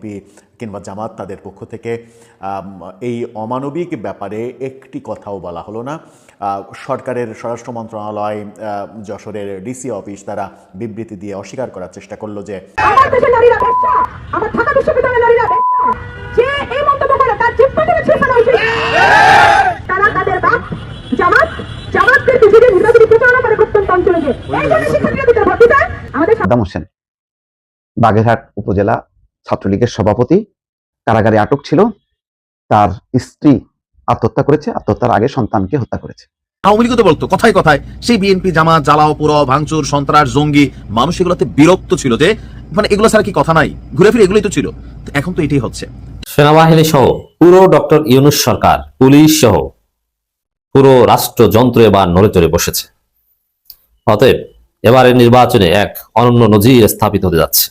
BNP কিংবা জামাত তাদের পক্ষ থেকে এই অমানবিক ব্যাপারে একটি কথাও বলা হলো না। আহ, সরকারের স্বরাষ্ট্র মন্ত্রণালয় যশোরের ডিসি অফিস তারা বিবৃতি দিয়ে অস্বীকার করার চেষ্টা করল যে তার তাদের বাপ জামাত জামাতদের নির্বাচনী প্রচারণা করে অঞ্চলে আমাদের হোসেন বাগেরহাট উপজেলা ছাত্রলীগের সভাপতি কারাগারে আটক ছিল। তার স্ত্রী আত্মহত্যা করেছে আত্মহত্যার আগে সন্তানকে হত্যা করেছে। আওয়ামী লীগও তো বলতো কথায় কথায় সেই বিএনপি জামাত জ্বালাও পোড়াও ভাঙচুর সন্ত্রাস জঙ্গি মানুষ এগুলোতে বিরক্ত ছিল যে মানে এগুলো ছাড়া কি কথা নাই? ঘুরে ফিরে এগুলোই তো ছিল। এখন তো এটাই হচ্ছে। সেনাবাহিনী সহ পুরো ডক্টর ইউনুস সরকার পুলিশ সহ পুরো রাষ্ট্রযন্ত্র এবার নড়ে চড়ে বসেছে। অতএব এবারের নির্বাচনে এক অনন্য নজির স্থাপিত হতে যাচ্ছে।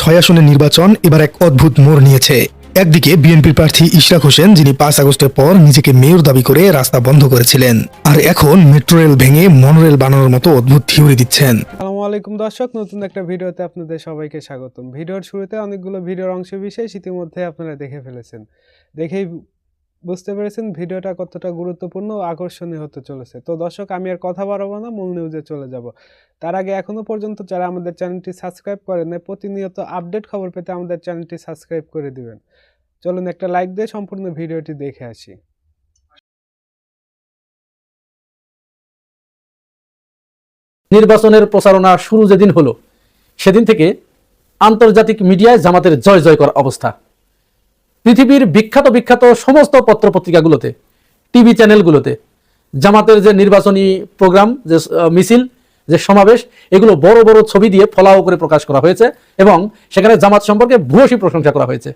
ছয় আসনের নির্বাচন এবার এক অদ্ভুত মোড় নিয়েছে। একদিকে বিএনপির প্রার্থী ইশরাক হোসেন, যিনি পাঁচ আগস্টের পর নিজেকে মেয়র দাবি করে রাস্তা বন্ধ করেছিলেন। আর এখন মেট্রো রেল ভেঙে মনোরেল বানানোর মতো অদ্ভুত থিওরি দিচ্ছেন। আলাইকুম দর্শক, নতুন একটা ভিডিওতে আপনাদের সবাইকে স্বাগতম। ভিডিওর শুরুতে অনেকগুলো ভিডিওর অংশ বিশেষ ইতিমধ্যে আপনারা দেখে ফেলেছেন। দেখেই বুঝতে পেরেছেন? ভিডিওটা কতটা গুরুত্বপূর্ণ ও আকর্ষণীয় হতে চলেছে। তো দর্শক আমি আর কথা বাড়াবো না মূল নিউজে চলে যাব। তার আগে এখনও পর্যন্ত যারা আমাদের চ্যানেলটি সাবস্ক্রাইব করেন নাই, প্রতিনিয়ত আপডেট খবর পেতে আমাদের চ্যানেলটি সাবস্ক্রাইব করে দিবেন। চলুন একটা লাইক দিয়ে সম্পূর্ণ ভিডিওটি দেখে আসি। নির্বাচনের প্রচারণা শুরু যেদিন হলো সেদিন থেকে আন্তর্জাতিক মিডিয়ায় জামাতের জয় জয় করা অবস্থা। পৃথিবীর বিখ্যাত বিখ্যাত সমস্ত পত্রপত্রিকাগুলোতে, টিভি চ্যানেলগুলোতে, জামাতের যে নির্বাচনী প্রোগ্রাম, যে মিছিল, যে সমাবেশ, এগুলো বড় বড় ছবি দিয়ে ফলাও করে প্রকাশ করা হয়েছে এবং সেখানে জামাত সম্পর্কে ভূয়সী প্রশংসা করা হয়েছে।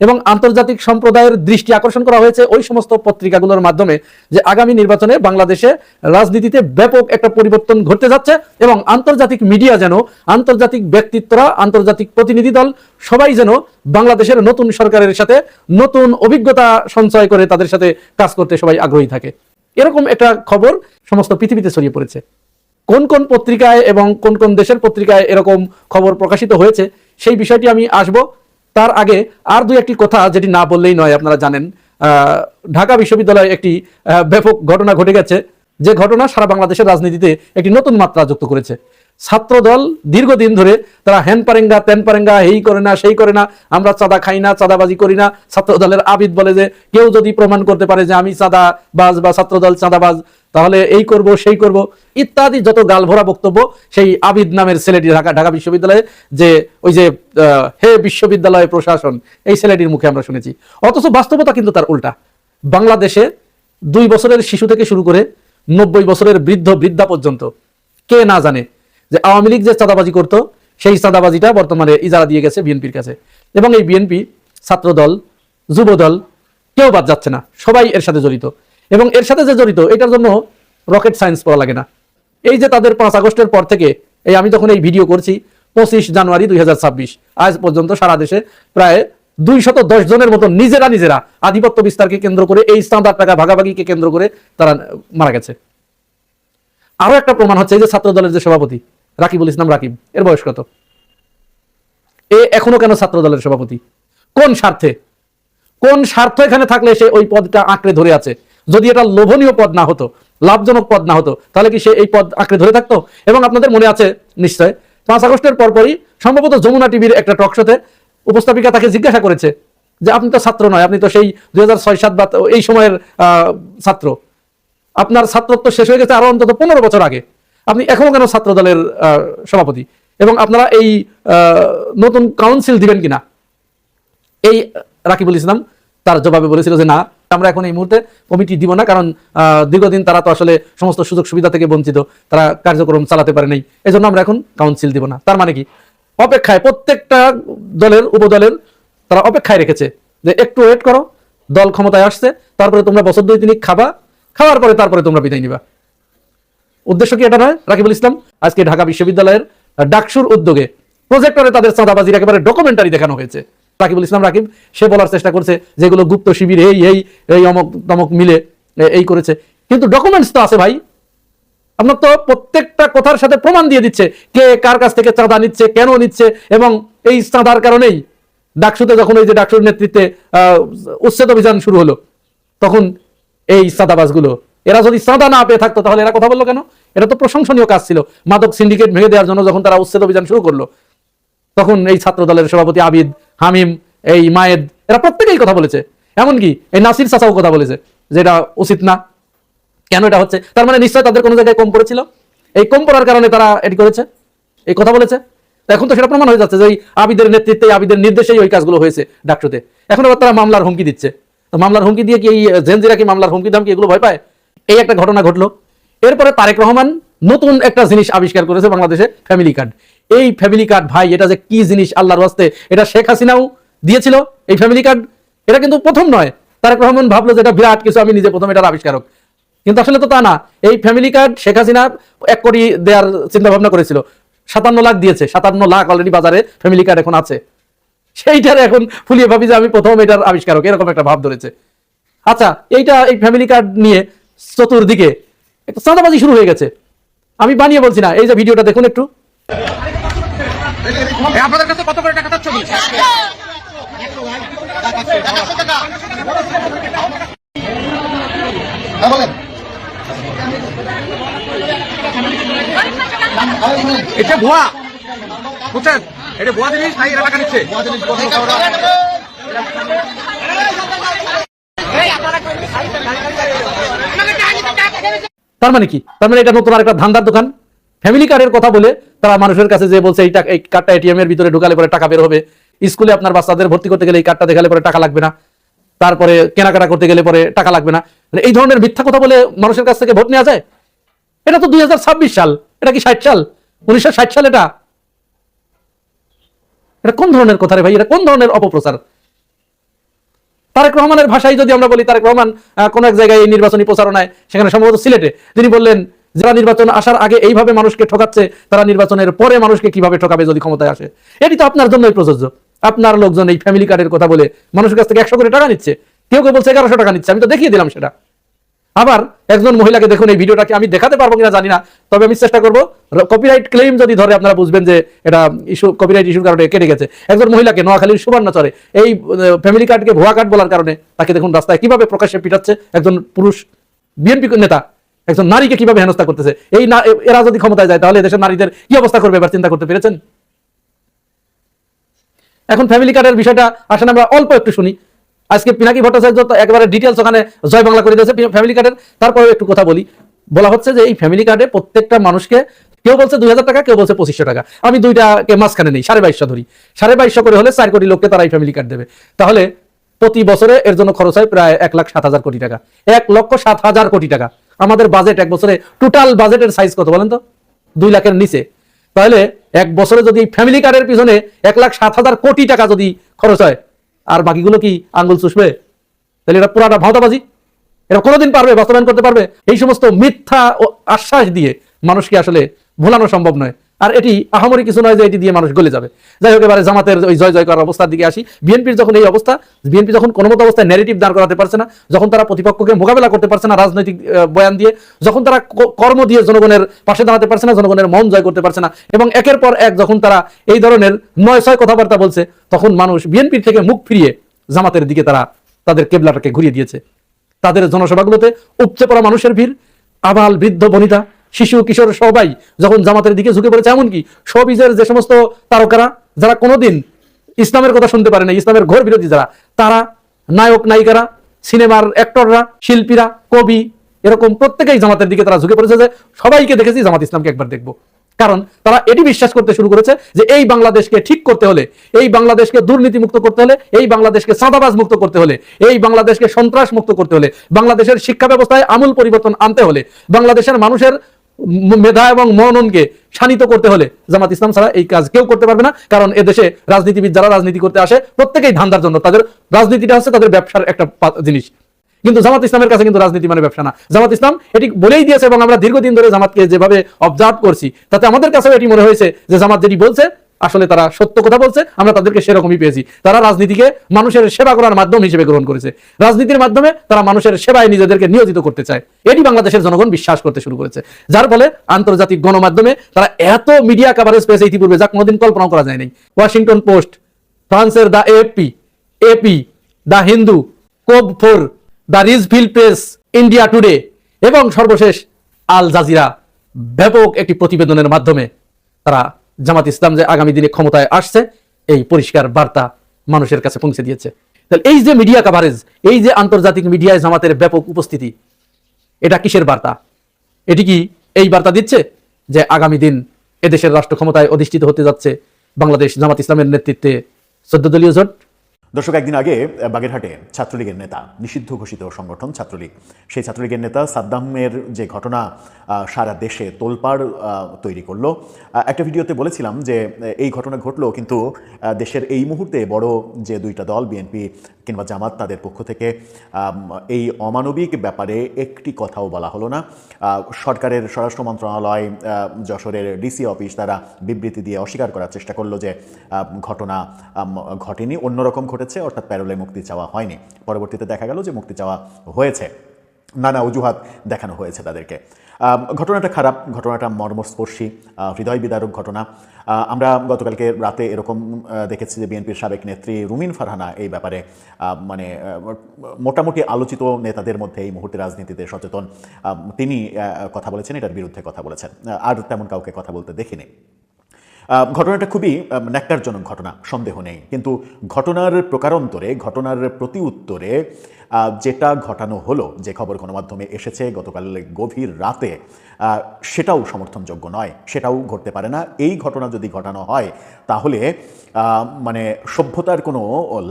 এবং আন্তর্জাতিক সম্প্রদায়ের দৃষ্টি আকর্ষণ করা হয়েছে ওই সমস্ত পত্রিকাগুলোর মাধ্যমে যে আগামী নির্বাচনে বাংলাদেশে রাজনীতিতে ব্যাপক একটা পরিবর্তন ঘটতে যাচ্ছে এবং আন্তর্জাতিক মিডিয়া যেন, আন্তর্জাতিক ব্যক্তিত্বরা, আন্তর্জাতিক প্রতিনিধি দল সবাই যেন বাংলাদেশের নতুন সরকারের সাথে নতুন অভিজ্ঞতা সঞ্চয় করে তাদের সাথে কাজ করতে সবাই আগ্রহী থাকে। এরকম একটা খবর সমস্ত পৃথিবীতে ছড়িয়ে পড়েছে। কোন কোন পত্রিকায় এবং কোন কোন দেশের পত্রিকায় এরকম খবর প্রকাশিত হয়েছে সেই বিষয়টি আমি আসব। তার আগে আর দুই একটি কথা যেটি না বললেই নয়, আপনারা জানেন ঢাকা বিশ্ববিদ্যালয়ে একটি ব্যাপক ঘটনা ঘটে গেছে। যে ঘটনা সারা বাংলাদেশের রাজনীতিতে একটি নতুন মাত্রা যুক্ত করেছে। ছাত্রদল দীর্ঘদিন ধরে তারা হ্যান পারেঙ্গা, ত্যান পারেঙ্গা এই করে না, সেই করে না, আমরা চাঁদা খাই না, চাঁদাবাজি করি না। ছাত্রদলের আবিদ বলে যে, কেউ যদি প্রমাণ করতে পারে যে আমি চাঁদাবাজ বা ছাত্রদল চাঁদাবাজ, তাহলে এই করব, সেই করব। ইত্যাদি যত গালভরা বক্তব্য, সেই আবিদ নামের ছেলেটি ঢাকা ঢাকা বিশ্ববিদ্যালয়ে যে, ওই যে হে বিশ্ববিদ্যালয় প্রশাসন, এই ছেলেটির মুখে আমরা শুনেছি। অথচ বাস্তবতা কিন্তু তার উল্টা। বাংলাদেশে দুই বছরের শিশু থেকে শুরু করে নব্বই বছরের বৃদ্ধ, বৃদ্ধা পর্যন্ত কে না জানে যে আওয়ামী লীগ যে চাঁদাবাজি করত, সেই চাঁদাবাজিটা বর্তমানে ইজারা দিয়ে গেছে বিএনপির কাছে। এবং এই বিএনপি, ছাত্রদল, যুবদল, কেউ বাদ যাচ্ছে না। সবাই এর সাথে জড়িত। এবং এর সাথে যে জড়িত, এটার জন্য রকেট সায়েন্স পড়া লাগে না। এই যে তাদের পাঁচ আগস্টের পর থেকে, এই আমি যখন এই ভিডিও করছি, পঁচিশ জানুয়ারি দুই হাজার ছাব্বিশ, আজ পর্যন্ত সারা দেশে প্রায় দুই শত দশ জনের মতো নিজেরা নিজেরা আধিপত্য বিস্তারকে কেন্দ্র করে, এই স্থানদার টাকা ভাগাভাগিকে কেন্দ্র করে তারা মারা গেছে। আরও একটা প্রমাণ হচ্ছে যে ছাত্র দলের যে সভাপতি, রাকিবুল ইসলাম রাকিব, এর বয়স কত? এ এখনও কেন ছাত্র দলের সভাপতি? কোন স্বার্থে? কোন স্বার্থ এখানে থাকলে সে ওই পদটা আঁকড়ে ধরে আছে? যদি এটা লোভনীয় পদ না হতো লাভজনক পদ না হতো। তাহলে কি সে এই পদ আঁকড়ে ধরে থাকতো? এবং আপনাদের মনে আছে, নিশ্চয়, পাঁচ আগস্টের পরপরই সম্ভবত যমুনা টিভির একটা টক শোতে উপস্থাপিকা তাকে জিজ্ঞাসা করেছে যে, আপনি তো ছাত্র নয়, আপনি তো সেই দুই হাজার ছয় সাত বা এই সময়ের ছাত্র। আপনার ছাত্রত্ব শেষ হয়ে গেছে আরও অন্তত পনেরো বছর আগে। আপনি এখনও কেন ছাত্র দলের সভাপতি? এবং আপনারা এই নতুন কাউন্সিল দিবেন কিনা? এই রাকিবুল ইসলাম তার জবাবে বলেছিল যে, না আমরা এখন এই মুহূর্তে কমিটি দিব না, কারণ দীর্ঘদিন তারা তো আসলে সমস্ত সুযোগ সুবিধা থেকে বঞ্চিত। তারা কার্যক্রম চালাতে পারে নাই। এই জন্য আমরা এখন কাউন্সিল দিব না। তার মানে কি? অপেক্ষায় প্রত্যেকটা দলের, উপদলের তারা অপেক্ষায় রেখেছে যে একটু ওয়েট করো, দল ক্ষমতায় আসছে, তারপরে তোমরা বছর দুই তিনি খাবা, খাওয়ার পরে তারপরে তোমরা বিদায় নিবা। উদ্দেশ্য কি এটা নয়, রাকিবুল ইসলাম? আজকে ঢাকা বিশ্ববিদ্যালয়ের ডাকসুর উদ্যোগে প্রজেক্টরে তাদের চাঁদাবাজির একেবারে ডকুমেন্টারি দেখানো হয়েছে। রাকিবুল ইসলাম রাকিব, সে বলার চেষ্টা করছে যেগুলো গুপ্ত শিবির, এই এই এই অমক তমক মিলে এই করেছে। কিন্তু ডকুমেন্টস তো আছে ভাই। আপনার তো প্রত্যেকটা কথার সাথে প্রমাণ দিয়ে দিচ্ছে কে কার কাছ থেকে চাঁদা নিচ্ছে, কেন নিচ্ছে, এবং এই চাঁদার কারণেই ডাকসুতে যখন ওই যে ডাকসুর নেতৃত্বে উচ্ছেদ অভিযান শুরু হলো, তখন এই সাদাবাজগুলো এরা যদি সাদা না পেয়ে থাকতো তাহলে এরা কথা বলল কেন? এটা তো প্রশংসনীয় কাজ ছিল। মাদক সিন্ডিকেট ভেঙে দেওয়ার জন্য যখন তারা উচ্ছেদ অভিযান শুরু করল, তখন এই ছাত্র দলের সভাপতি আবিদ হামিম, এই মায়েদ এরা প্রত্যেকেই কথা বলেছে। এমনকি এই নাসির চাচাও কথা বলেছে যে এটা উচিত না। কেন এটা হচ্ছে? তার মানে নিশ্চয় তাদের কোনো জায়গায় কম পড়েছিল? এই কম পড়ার কারণে তারা এটি করেছে? এই কথা বলেছে? এখন তো সেটা প্রমাণ হয়ে যাচ্ছে যে ওই আবিদের নেতৃত্বে, আবিদের নির্দেশেই ওই কাজগুলো হয়েছে ডাকসুতে। এখন আবার তারা মামলার হুমকি দিচ্ছে। তো মামলার হুমকি দিয়ে কি এই জেনজিরা কি মামলার হুমকি দাম কি এগুলো ভয় পায়? এই একটা ঘটনা ঘটলো। এরপরে তারেক রহমান নতুন একটা জিনিস আবিষ্কার করেছে বাংলাদেশে, ফ্যামিলি কার্ড। এই ফ্যামিলি কার্ড ভাই, এটা যে কি জিনিস আল্লাহর ওয়াস্তে, এটা শেখ হাসিনাও দিয়েছিল এই ফ্যামিলি কার্ড এটা কিন্তু প্রথম নয়। তারেক রহমান ভাবলো যে এটা বিরাট কিছু, আমি নিজে প্রথম এটার আবিষ্কারক। কিন্তু আসলে তো তা না। এই ফ্যামিলি কার্ড শেখ হাসিনা এক কোটি দেওয়ার চিন্তা ভাবনা করেছিল। সাতান্ন লাখ দিয়েছে, সাতান্ন লাখ অলরেডি বাজারে ফ্যামিলি কার্ড এখন আছে। সেইটার এখন ফুলিয়ে ভাবি যে আমি প্রথম এটার আবিষ্কারক, এরকম একটা ভাব ধরেছে। আচ্ছা এইটা এই ফ্যামিলি কার্ড নিয়ে চতুর্দিকে একটা চাঁদাবাজি শুরু হয়ে গেছে। আমি বানিয়ে বলছি না, এই যে ভিডিওটা দেখুন একটু। আপনাদের কাছে কত করে টাকা ছবি এটা ভুয়া। বুঝছেন এটা ভুয়া জিনিস? নাই নিচ্ছে। তার মানে কি? তার মানে এটা নতুন আরেকটা ধান্দার দোকান। ফ্যামিলি কার্ডের কথা বলে তারা মানুষের কাছে যে বলছে, এই এই কার্ডটা এটিএম এর ভিতরে ঢুকালে পরে টাকা বের হবে। স্কুলে আপনার বাচ্চাদের ভর্তি করতে গেলে এই কার্ডটা দেখালে পরে টাকা লাগবে না। তারপরে কেনাকাটা করতে গেলে পরে টাকা লাগবে না। মানে এই ধরনের মিথ্যা কথা বলে মানুষের কাছ থেকে ভোট নেওয়া যায়? এটা তো দুই হাজার ছাব্বিশ সাল। এটা কি ষাট সাল? উনিশশো সাল এটা? এটা কোন ধরনের কথা রে ভাই? এটা কোন ধরনের অপপ্রচার? তারেক রহমানের ভাষায় যদি আমরা বলি, তারেক রহমান কোন এক জায়গায় এই নির্বাচনী প্রচারণায়, সেখানে সম্ভবত সিলেটে, তিনি বললেন যারা নির্বাচন আসার আগে এইভাবে মানুষকে ঠকাচ্ছে, তারা নির্বাচনের পরে মানুষকে কীভাবে ঠকাবে যদি ক্ষমতায় আসে? এটি তো আপনার জন্যই প্রযোজ্য। আপনার লোকজন এই ফ্যামিলি কার্ডের কথা বলে মানুষের কাছ থেকে একশো করে টাকা নিচ্ছে। কেউ কেউ বলছে এগারোশো টাকা নিচ্ছে, আমি তো দেখিয়ে দিলাম সেটা। আবার একজন মহিলাকে দেখুন, এই ভিডিওটাকে আমি দেখাতে পারব কিনা জানি না, তবে আমি চেষ্টা করব। কপিরাইট ক্লেম যদি ধরে, আপনারা বুঝবেন যে এটা ইস্যু কপিরাইট ইস্যুর কারণে কেটে গেছে। একজন মহিলাকে নোয়াখালীর সুবর্ণচরে এই ফ্যামিলি কার্ডকে ভুয়া কার্ড বলার কারণে তাকে দেখুন রাস্তায় কীভাবে প্রকাশ্যে পিটাচ্ছে একজন পুরুষ বিএনপি নেতা। একজন নারীকে কীভাবে হেনস্থা করতেছে? এই এরা যদি ক্ষমতায় যায়, তাহলে দেশের নারীদের কি অবস্থা করবে এবার চিন্তা করতে পেরেছেন? এখন ফ্যামিলি কার্ডের বিষয়টা আসলে আমরা অল্প একটু শুনি। আজকে পিনাকি ভট্টাচার্য একেবারে ডিটেলস ওখানে জয় বাংলা করে দিয়েছে ফ্যামিলি কার্ডের তারপরে একটু কথা বলি। বলা হচ্ছে যে এই ফ্যামিলি কার্ডে প্রত্যেকটা মানুষকে কেউ বলছে দুই হাজার টাকা, কেউ বলছে পঁচিশশো টাকা। আমি দুইটাকে মাঝখানে নেই, সাড়ে বাইশশো ধরি। সাড়ে বাইশশো করে হলে চার কোটি লোককে তারা এই ফ্যামিলি কার্ড দেবে। তাহলে প্রতি বছরে এর জন্য খরচ হয় প্রায় এক লাখ সাত হাজার কোটি টাকা। এক লক্ষ সাত হাজার কোটি টাকা। আমাদের বাজেট এক বছরে টোটাল বাজেটের সাইজ কত বলেন তো? দুই লাখের নিচে। তাহলে এক বছরে যদি ফ্যামিলি কার্ডের পিছনে এক লাখ সাত হাজার কোটি টাকা যদি খরচ হয়, আর বাকিগুলো কি আঙ্গুল চুষবে? তাহলে এটা পুরাটা ভাওতাবাজি। এটা কোনোদিন পারবে, বাস্তবায়ন করতে পারবে। এই সমস্ত মিথ্যা ও আশ্বাস দিয়ে মানুষকে আসলে ভোলানো সম্ভব নয়। আর এটি আহামরি কিছু নয় যে এটি দিয়ে মানুষ গলে যাবে। যাই হোক, এবারে জামাতের ওই জয় জয় করার অবস্থার দিকে আসি। বিএনপির যখন এই অবস্থা, বিএনপি যখন কোনো মতো অবস্থায় ন্যারেটিভ দাঁড় করাতে পারছে না, যখন তারা প্রতিপক্ষকে মোকাবেলা করতে পারছে না রাজনৈতিক বয়ান দিয়ে, যখন তারা কর্ম দিয়ে জনগণের পাশে দাঁড়াতে পারছে না, জনগণের মন জয় করতে পারছে না, এবং একের পর এক যখন তারা এই ধরনের নয় ছয় কথাবার্তা বলছে, তখন মানুষ বিএনপির থেকে মুখ ফিরিয়ে জামাতের দিকে তারা তাদের কেবলাটাকে ঘুরিয়ে দিয়েছে। তাদের জনসভাগুলোতে উপচে পড়া মানুষের ভিড়, আবাল বৃদ্ধ বনিতা শিশু, কিশোর, সবাই যখন জামাতের দিকে ঝুঁকে পড়েছে, এমনকি সবিজের যে সমস্ত তারকারা, যারা কোনোদিন ইসলামের কথা শুনতে পারে না ইসলামের ঘোর বিরোধী যারা, তারা নায়ক, নায়িকারা, সিনেমার অ্যাক্টররা, শিল্পীরা, কবি, এরকম প্রত্যেকেই জামাতের দিকে তারা ঝুঁকে পড়েছে যে সবাইকে দেখেছি জামাত ইসলামকে একবার দেখব। কারণ তারা এটি বিশ্বাস করতে শুরু করেছে যে এই বাংলাদেশকে ঠিক করতে হলে, এই বাংলাদেশকে দুর্নীতি মুক্ত করতে হলে, এই বাংলাদেশকে সাদাবাজ মুক্ত করতে হলে, এই বাংলাদেশকে সন্ত্রাস মুক্ত করতে হলে, বাংলাদেশের শিক্ষা ব্যবস্থায় আমূল পরিবর্তন আনতে হলে, বাংলাদেশের মানুষের মেধা এবং মননকে শানিত করতে হলে জামাত ইসলাম ছাড়া এই কাজ কেউ করতে পারবে না, কারণ এদেশে রাজনীতিবিদ যারা রাজনীতি করতে আসে, প্রত্যেকেই ধান্দার জন্য। তাদের রাজনীতিটা হচ্ছে তাদের ব্যবসার একটা জিনিস। কিন্তু জামাত ইসলামের কাছে কিন্তু রাজনীতি মানে ব্যবসা না। জামাত ইসলাম এটি বলেই দিয়েছে এবং আমরা দীর্ঘদিন ধরে জামাতকে যেভাবে অবজার্ভ করছি, তাতে আমাদের কাছেও এটি মনে হয়েছে যে জামাত যেটি বলছে আসলে তারা সত্য কথা বলছে, আমরা তাদেরকে সেরকমই পেয়েছি। তারা রাজনীতিকে মানুষের সেবা করার মাধ্যম হিসেবে গ্রহণ করেছে। রাজনীতির মাধ্যমে তারা মানুষের সেবায় নিজেদেরকে নিয়োজিত করতে চায়। এটি বাংলাদেশের জনগণ বিশ্বাস করতে শুরু করেছে। যার ফলে আন্তর্জাতিক গণমাধ্যমে তারা এত মিডিয়া কাভারেজ পেয়েছে ইতিপূর্বে, যা কোনোদিন কল্পনাও করা যায় নাই ওয়াশিংটন পোস্ট ফ্রান্সের the AP AP the Hindu কোব ফোর দ্য রিজভিল প্রেস ইন্ডিয়া টুডে এবং সর্বশেষ আল জাজিরা ব্যাপক একটি প্রতিবেদনের মাধ্যমে তারা জামাত ইসলাম যে আগামী দিনে ক্ষমতায় আসছে, এই পরিষ্কার বার্তা মানুষের কাছে পৌঁছে দিয়েছে। তাহলে এই যে মিডিয়া কাভারেজ এই যে আন্তর্জাতিক মিডিয়ায় জামাতের ব্যাপক উপস্থিতি, এটা কিসের বার্তা? এটি কি এই বার্তা দিচ্ছে যে আগামী দিন এদেশের রাষ্ট্র ক্ষমতায় অধিষ্ঠিত হতে যাচ্ছে বাংলাদেশ জামাত ইসলামের নেতৃত্বে চোদ্দ দলীয় জোট? দর্শক, একদিন আগে বাগেরহাটে ছাত্রলীগের নেতা, নিষিদ্ধ ঘোষিত সংগঠন ছাত্রলীগ, সেই ছাত্রলীগের নেতা সাদ্দামের যে ঘটনা সারা দেশে তোলপাড় তৈরি করল। একটা ভিডিওতে বলেছিলাম যে এই ঘটনা ঘটলো কিন্তু দেশের এই মুহূর্তে বড় যে দুইটা দল, বিএনপি কিংবা জামাত, তাদের পক্ষ থেকে এই অমানবিক ব্যাপারে একটি কথাও বলা হলো না। সরকারের স্বরাষ্ট্র মন্ত্রণালয় যশোরের ডিসি অফিস তারা বিবৃতি দিয়ে অস্বীকার করার চেষ্টা করল যে ঘটনা ঘটেনি। অন্যরকম ঘটেছে, অর্থাৎ প্যারোলে মুক্তি চাওয়া হয়নি। পরবর্তীতে দেখা গেল যে মুক্তি চাওয়া হয়েছে। নানা অজুহাত দেখানো হয়েছে তাদেরকে। ঘটনাটা খারাপ, ঘটনাটা মর্মস্পর্শী হৃদয় বিদারক ঘটনা। আমরা গতকালকে রাতে এরকম দেখেছি যে বিএনপির সাবেক নেত্রী রুমিন ফারহানা এই ব্যাপারে মানে মোটামুটি আলোচিত নেতাদের মধ্যে এই মুহূর্তে রাজনীতিতে সচেতন। তিনি কথা বলেছেন, এটার বিরুদ্ধে কথা বলেছেন। আর তেমন কাউকে কথা বলতে দেখিনি। ঘটনাটা খুবই আহ, ন্যাক্কারজনক ঘটনা সন্দেহ নেই। কিন্তু ঘটনার প্রকারান্তরে ঘটনার প্রতি উত্তরে যেটা ঘটানো হলো যে খবর গণমাধ্যমে এসেছে গতকাল গভীর রাতে সেটাও সমর্থনযোগ্য নয়। সেটাও ঘটতে পারে না। এই ঘটনা যদি ঘটানো হয় তাহলে মানে সভ্যতার কোনো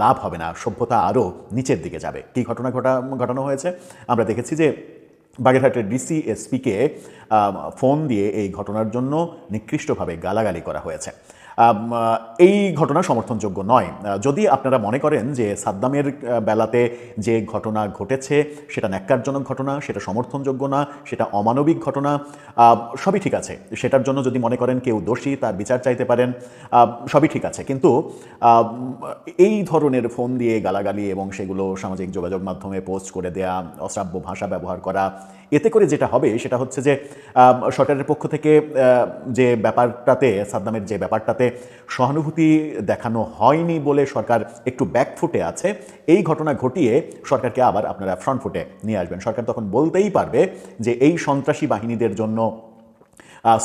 লাভ হবে না। সভ্যতা আরও নিচের দিকে যাবে। কী ঘটনা ঘটা ঘটানো হয়েছে? আমরা দেখেছি যে বাগেরহাটের ডিসি এসপিকে ফোন দিয়ে এই ঘটনার জন্য নিকৃষ্টভাবে গালাগালি করা হয়েছে। এই ঘটনা সমর্থনযোগ্য নয়। যদি আপনারা মনে করেন যে সাদ্দামের বেলাতে যে ঘটনা ঘটেছে, সেটা ন্যাক্কারজনক ঘটনা, সেটা সমর্থনযোগ্য না, সেটা অমানবিক ঘটনা সবই ঠিক আছে। সেটার জন্য যদি মনে করেন কেউ দোষী, তার বিচার চাইতে পারেন সবই ঠিক আছে। কিন্তু এই ধরনের ফোন দিয়ে গালাগালি এবং সেগুলো সামাজিক যোগাযোগ মাধ্যমে পোস্ট করে দেয়া, অশ্রাব্য ভাষা ব্যবহার করা, এতে করে যেটা হবে, সেটা হচ্ছে যে সরকারের পক্ষ থেকে যে ব্যাপারটাতে, সাদ্দামের যে ব্যাপারটাতে সহানুভূতি দেখানো হয়নি বলে সরকার একটু ব্যাকফুটে আছে। এই ঘটনা ঘটিয়ে সরকারকে আবার আপনারা ফ্রন্ট ফুটে নিয়ে আসবেন। সরকার তখন বলতেই পারবে যে এই সন্ত্রাসী বাহিনীদের জন্য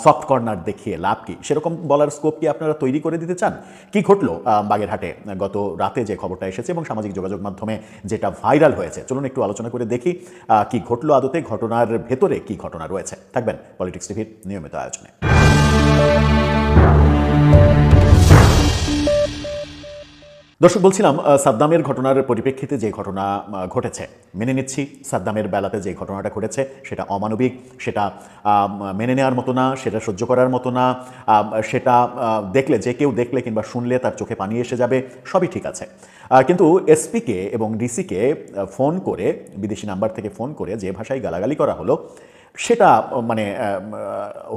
সফট কর্নার দেখিয়ে লাভ কি। সেরকম বলার স্কোপ কি আপনারা তৈরি করে দিতে চান? কি ঘটলো বাগেরহাটে গত রাতে যে খবরটা এসেছে এবং সামাজিক যোগাযোগ মাধ্যমে যেটা ভাইরাল হয়েছে? চলুন একটু আলোচনা করে দেখি কি ঘটলো আদতে, ঘটনার ভেতরে কি ঘটনা রয়েছে? থাকবেন পলিটিক্স টিভির নিয়মিত আয়োজনে। দর্শক, বলছিলাম সাদ্দামের ঘটনার পরিপ্রেক্ষিতে যে ঘটনা ঘটেছে, মেনে নিচ্ছি, সাদ্দামের বেলাতে যে ঘটনাটা ঘটেছে, সেটা অমানবিক, সেটা মেনে নেওয়ার মতো না, সেটা সহ্য করার মতো না সেটা দেখলে, যে কেউ দেখলে কিংবা শুনলে তার চোখে পানি এসে যাবে, সবই ঠিক আছে। কিন্তু এসপিকে এবং ডিসিকে ফোন করে, বিদেশি নাম্বার থেকে ফোন করে যে ভাষায় গালাগালি করা হলো সেটা মানে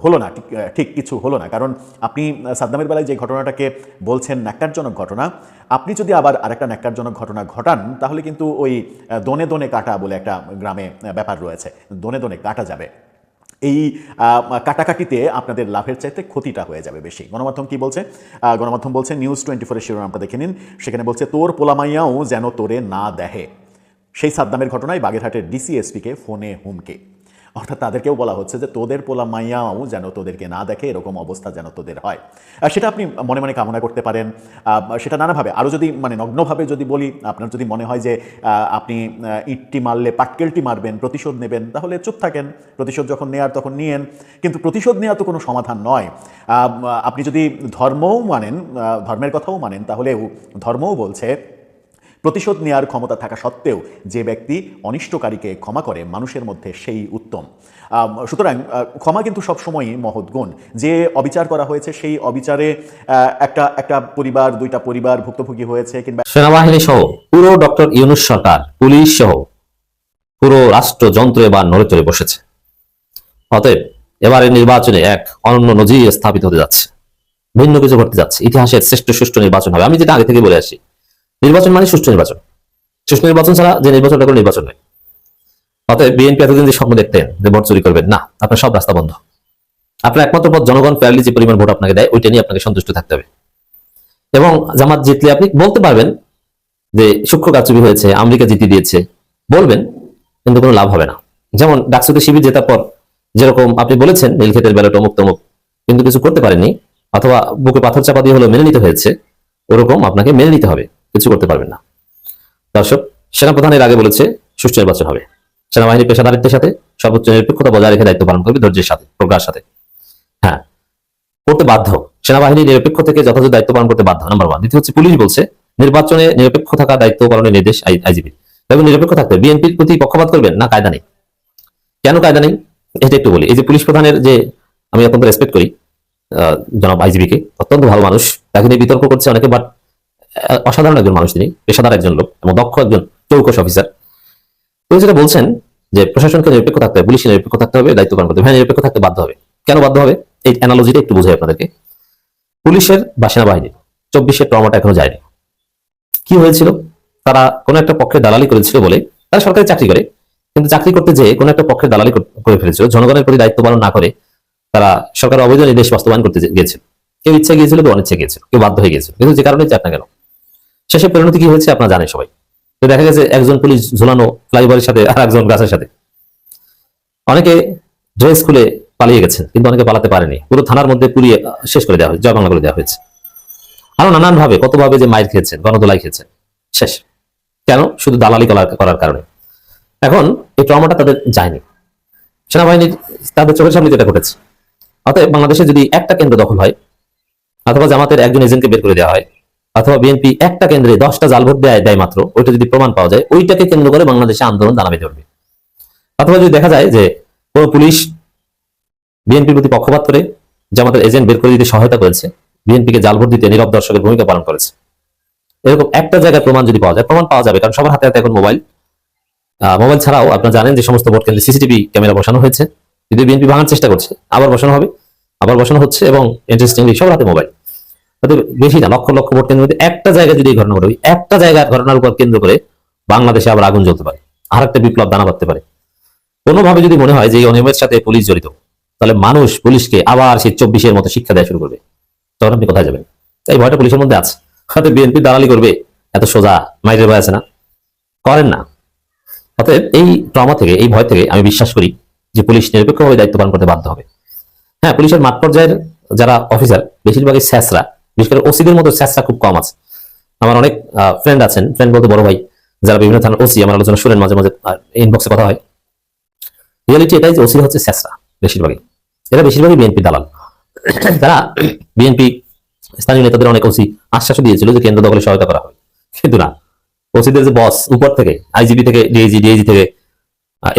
হলো না, ঠিক- কিছু হলো না। কারণ আপনি সাদ্দামের বেলায় যে ঘটনাটাকে বলছেন ন্যাক্কারজনক ঘটনা, আপনি যদি আবার আরেকটা ন্যাক্কারজনক ঘটনা ঘটান, তাহলে কিন্তু ওই দনে দনে কাটা বলে একটা গ্রামে ব্যাপার রয়েছে। দনে দনে কাটা যাবে। এই কাটাকাটিতে আপনাদের লাভের চাইতে ক্ষতিটা হয়ে যাবে বেশি। গণমাধ্যম কি বলছে? গণমাধ্যম বলছে নিউজ টোয়েন্টি ফোরের শিরোনামটা দেখে নিন। সেখানে বলছে, তোর পোলামাইয়াও যেন তোরে না দেহে সেই সাদ্দামের ঘটনায় বাগেরহাটের ডিসিএসপিকে ফোনে হুমকে। অর্থাৎ তাদেরকেও বলা হচ্ছে যে তোদের পোলা মাইয়াও যেন তোদেরকে না দেখে এরকম অবস্থা যেন তোদের হয়। সেটা আপনি মনে মনে কামনা করতে পারেন। সেটা নানাভাবে আরও যদি মানে নগ্নভাবে যদি বলি, আপনার যদি মনে হয় যে আপনি ইটটি মারলে পাটকেলটি মারবেন, প্রতিশোধ নেবেন, তাহলে চুপ থাকেন। প্রতিশোধ যখন নেয়ার তখন নিয়েন। কিন্তু প্রতিশোধ নেওয়া তো কোনো সমাধান নয়। আপনি যদি ধর্মও মানেন ধর্মের কথাও মানেন, তাহলেও ধর্মও বলছে প্রতিশোধ নেওয়ার ক্ষমতা থাকা সত্ত্বেও যে ব্যক্তি অনিষ্টকারীকে ক্ষমা করে, মানুষের মধ্যে সেই উত্তম। সুতরাং ক্ষমা কিন্তু সবসময়ই মহৎ গুণ। যে অবিচার করা হয়েছে, সেই অবিচারে একটা একটা পরিবার, দুইটা পরিবার ভুক্তভোগী হয়েছে কিংবা সেনাবাহিনী সহ পুরো ডক্টর ইউনুস সরকার, পুলিশ সহ পুরো রাষ্ট্রযন্ত্র এবার নড়ে চড়ে বসেছে। অতএব, এবারের নির্বাচনে এক অনন্য নজির স্থাপিত হতে যাচ্ছে। ভিন্ন কিছু ঘটতে যাচ্ছে। ইতিহাসের শ্রেষ্ঠ সুষ্ঠু নির্বাচন হবে। আমি যেটা আগে থেকে বলে আসি নির্বাচন মানে সুষ্ঠু নির্বাচন। সুষ্ঠু নির্বাচন ছাড়া যে নির্বাচনটা কোনো নির্বাচন নয়। অতএব বিএনপি এতদিন যে স্বপ্ন দেখতেন যে ভোট চুরি করবেন, না, আপনার সব রাস্তা বন্ধ। আপনার একমাত্র পথ জনগণ ফেয়ারলি যে পরিমাণ ভোট আপনাকে দেয়, ওইটা নিয়ে আপনাকে সন্তুষ্ট থাকতে হবে। এবং জামাত জিতলে আপনি বলতে পারবেন যে সূক্ষ্ম কারচুপি হয়েছে, আমেরিকা জিতে দিয়েছে, বলবেন, কিন্তু কোনো লাভ হবে না। যেমন ডাকসুতে শিবির জেতার পর যেরকম আপনি বলেছেন, নীলক্ষেতের ব্যালট অমুক তমুক, কিন্তু কিছু করতে পারেননি, অথবা বুকে পাথর চাপা দিয়ে হলো মেনে নিতে হয়েছে, ওরকম আপনাকে মেনে নিতে হবে। কিছু করতে পারবেন না। দর্শক সেনাপ্রধানের আগে বলেছে, সুষ্ঠু নির্বাচন হবে। সেনাবাহিনী পেশাদারিত্বের সাথে সর্বোচ্চ নিরপেক্ষতা বজায় রেখে দায়িত্ব পালন করবে ধৈর্যের সাথে, প্রজ্ঞার সাথে। হ্যাঁ করতে বাধ্য। সেনাবাহিনী নিরপেক্ষ থেকে যথাযথ দায়িত্ব পালন করতে বাধ্য নাম্বার ওয়ান দ্বিতীয় হচ্ছে, পুলিশ বলছে, নির্বাচনে নিরপেক্ষ থাকা দায়িত্ব পালনের নির্দেশ আইজিবি এবং নিরপেক্ষ থাকতে বিএনপির প্রতি পক্ষপাত করবেন না কায়দা নেই। কেন কায়দা নেই? এটা একটু বলি। এই যে পুলিশ প্রধানের যে, আমি অত্যন্ত রেসপেক্ট করি জনাব আইজিবি কে, অত্যন্ত ভালো মানুষ। তাকে নিয়ে বিতর্ক করছে অনেকে বাট অসাধারণ একজন মানুষ তিনি, পেশাদার একজন লোক এবং দক্ষ একজন চৌকস অফিসার তিনি যেটা বলছেন যে প্রশাসনকে নিরপেক্ষ থাকতে হবে পুলিশের নিরপেক্ষ থাকতে হবে, দায়িত্ব পালন করতে হবে। হ্যাঁ নিরপেক্ষ থাকতে বাধ্য হবে। কেন বাধ্য হবে? এই অ্যানালজিটা একটু বোঝাই আপনাদেরকে। পুলিশের বা সেনাবাহিনীর চব্বিশের ট্রমাটা এখনও যায়নি। কি হয়েছিল? তারা কোনো একটা পক্ষে দালালি করেছিল বলে তারা সরকারি চাকরি করে, কিন্তু চাকরি করতে যেয়ে কোনো একটা পক্ষে দালালি করে ফেলেছিল। জনগণের প্রতি দায়িত্ব পালন না করে তারা সরকার অবৈধ নির্দেশ বাস্তবায়ন করতে গিয়েছিল। কেউ ইচ্ছা গিয়েছিল, কেউ অনিচ্ছা গিয়েছিল, কেউ বাধ্য হয়ে গিয়েছিল। কিন্তু যে কারণে চাক না কেন? শেষে পরিণতি কি হয়েছে আপনারা জানেন সবাই। তো দেখা গেছে একজন পুলিশ ঝুলানো ফ্লাইওভারের সাথে আর একজন গাছের সাথে। অনেকে ড্রেস খুলে পালিয়ে গেছেন, কিন্তু অনেকে পালাতে পারেনি। পুরো থানার মধ্যে পুড়িয়ে শেষ করে দেওয়া হয়েছে জয় বাংলা করে দেওয়া হয়েছে। আরও নানান ভাবে কতভাবে যে মাইর খেয়েছেন গণদোলাই খেয়েছেন, শেষ। কেন? শুধু দালালি করার কারণে। এখন এই ট্রমাটা তাদের যায়নি। সেনাবাহিনীর, তাদের চোখের সামনে যেটা ঘটেছে, অতএব বাংলাদেশে যদি একটা কেন্দ্র দখল হয়, অথবা জামাতের একজন এজেন্টকে বের করে দেওয়া হয় অথবা বিএনপি একটা কেন্দ্রে দশটা জাল ভোট দেয় দেয় মাত্র, ওইটা যদি প্রমাণ পাওয়া যায়, ওইটাকে কেন্দ্র করে বাংলাদেশে আন্দোলন দাঁড়াবে ধরবে। অথবা যদি দেখা যায় যে কোনো পুলিশ বিএনপির প্রতি পক্ষপাত করে, জামাতের এজেন্ট বের করে দিতে সহায়তা করেছে বিএনপিকে জাল ভোট দিতে নীরব দর্শকের ভূমিকা পালন করেছে। এরকম একটা জায়গায় প্রমাণ যদি পাওয়া যায়, প্রমাণ পাওয়া যাবে, কারণ সবার হাতে হাতে এখন মোবাইল। মোবাইল ছাড়াও আপনারা জানেন যে সমস্ত ভোট কেন্দ্রে সিসিটিভি ক্যামেরা বসানো হয়েছে। যদি বিএনপি ভাঙার চেষ্টা করছে, আবার বসানো হবে, আবার বসানো হচ্ছে এবং ইন্টারেস্টিংলি সবার হাতে মোবাইল। বেশি না, লক্ষ লক্ষ ভোট কেন্দ্রের মধ্যে একটা জায়গায় যদি এই ঘটনা ঘটে একটা জায়গার ঘটনার উপর কেন্দ্র করে বাংলাদেশে আবার আগুন জ্বলতে পারে আর একটা বিপ্লব দানা বাঁধতে পারে। কোনোভাবে যদি মনে হয় যে এই অনিয়মের সাথে পুলিশ জড়িত, তাহলে মানুষ পুলিশকে আবার সেই চব্বিশের মতো শিক্ষা দেওয়া শুরু করবে। তখন আপনি কোথায় যাবেন? তাই ভয়টা পুলিশের মধ্যে আছে। হয়তো বিএনপি দালালি করবে, এত সোজা মাইরের ভয় আছে না? করেন না। অতএব এই ট্রমা থেকে, এই ভয় থেকে আমি বিশ্বাস করি যে পুলিশ নিরপেক্ষভাবে দায়িত্ব পালন করতে বাধ্য হবে। হ্যাঁ পুলিশের মাঠ পর্যায়ের যারা অফিসার, বেশিরভাগই স্যাসরা বিশেষ করে ওসিদের মতো স্যাসরা খুব কম আছে। আমার অনেক ফ্রেন্ড আছেন ফ্রেন্ড বলতে বড় ভাই, যারা বিভিন্ন থানার ওসি আমার আলোচনা শুনেন মাঝে মাঝে ইনবক্সে কথা হয়। রিয়ালিটি এটাই যে ওসি হচ্ছে স্যাসরা বেশিরভাগই। এরা বেশিরভাগই বিএনপি দালাল। তারা বিএনপি স্থানীয় নেতাদের অনেক ওসি আশ্বাস দিয়েছিল যে কেন্দ্র দখলে সহায়তা করা হবে। কিন্তু না ওসিদের যে বস উপর থেকে আইজিবি থেকে ডিএজি ডিএজি থেকে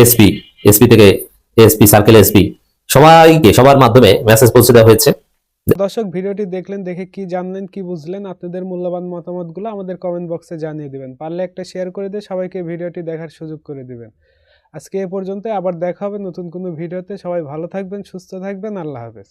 এসপি এসপি থেকে এসপি সার্কেল এসপি সবাইকে, সবার মাধ্যমে মেসেজ পৌঁছে দেওয়া হয়েছে। দর্শক, ভিডিওটি দেখলেন, দেখে কি জানলেন, কি বুঝলেন, আপনাদের মূল্যবান মতামতগুলো আমাদের কমেন্ট বক্সে জানিয়ে দিবেন। পারলে একটা শেয়ার করে দিয়ে সবাইকে ভিডিওটি দেখার সুযোগ করে দিবেন। আজকে এ পর্যন্ত আবার দেখা হবে নতুন কোনো ভিডিওতে। সবাই ভালো থাকবেন, সুস্থ থাকবেন, আল্লাহ হাফেজ।